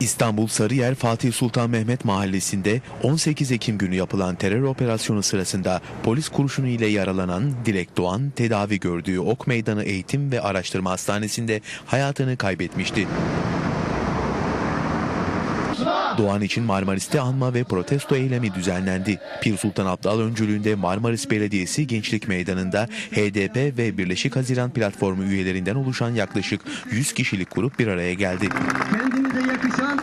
İstanbul Sarıyer Fatih Sultan Mehmet Mahallesi'nde 18 Ekim günü yapılan terör operasyonu sırasında polis kurşunu ile yaralanan Dilek Doğan tedavi gördüğü Ok Meydanı Eğitim ve Araştırma Hastanesi'nde hayatını kaybetmişti. Doğan için Marmaris'te anma ve protesto eylemi düzenlendi. Pir Sultan Abdal öncülüğünde Marmaris Belediyesi Gençlik Meydanı'nda HDP ve Birleşik Haziran Platformu üyelerinden oluşan yaklaşık 100 kişilik grup bir araya geldi. Kendimize yakışan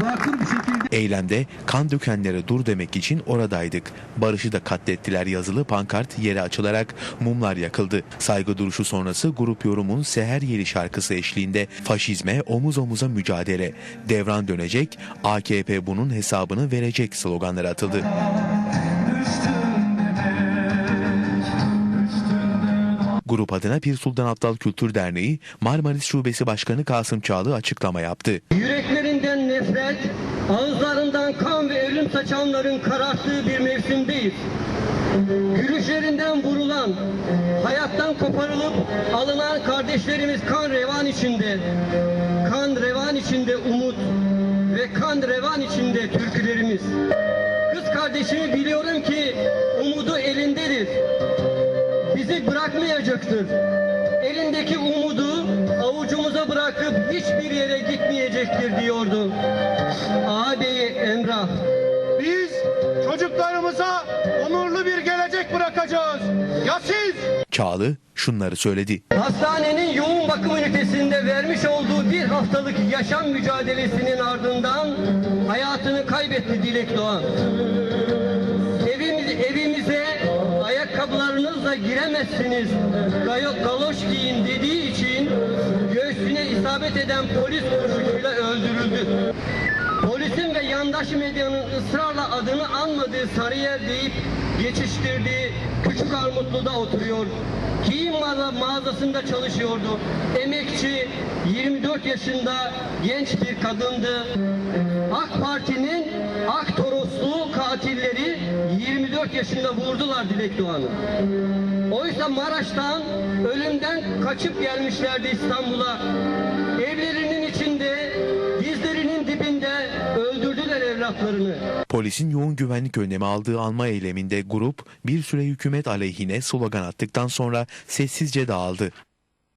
vakır bir şekilde Eylemde kan dökenlere dur demek için oradaydık. Barışı da katlettiler yazılı pankart yere açılarak mumlar yakıldı. Saygı duruşu sonrası grup yorumun Seher Yeli şarkısı eşliğinde faşizme omuz omuza mücadele. Devran dönecek, AKP bunun hesabını verecek sloganları atıldı. Grup adına Pir Sultan Abdal Kültür Derneği Marmaris Şubesi Başkanı Kasım Çağlı açıklama yaptı. yüreklerinden nefret, ağızlarından kan ve ölüm saçanların kararttığı bir mevsimdeyiz. Gülüşlerinden vurulan, hayattan koparılıp alınan kardeşlerimiz kan revan içinde, kan revan içinde umut ve kan revan içinde türkülerimiz. Kız kardeşimi biliyorum ki Bizi bırakmayacaktır. Elindeki umudu avucumuza bırakıp hiçbir yere gitmeyecektir diyordu. Ağabeyi Emrah. Biz çocuklarımıza onurlu bir gelecek bırakacağız. Ya siz? Çağlı şunları söyledi. Hastanenin yoğun bakım ünitesinde vermiş olduğu bir haftalık yaşam mücadelesinin ardından hayatını kaybetti Dilek Doğan. Ayakkabılarınızla giremezsiniz, galoş giyin dediği için göğsüne isabet eden polis kurşunuyla öldürüldü. Polisin ve yandaş medyanın ısrarla adını anmadığı Sarıyer deyip geçiştirdiği Küçük Armutlu'da oturuyor. Giyim mağaza- mağazasında çalışıyordu. Emekçi, 24 yaşında genç bir kadındı. AK Parti'nin Ak Toroslu 24 yaşında vurdular Dilek Doğan'ı. Oysa Maraş'tan ölümden kaçıp gelmişlerdi İstanbul'a. Evlerinin içinde, dizlerinin dibinde öldürdüler evlatlarını. Polisin yoğun güvenlik önlemi aldığı alma eyleminde grup bir süre hükümet aleyhine slogan attıktan sonra sessizce dağıldı.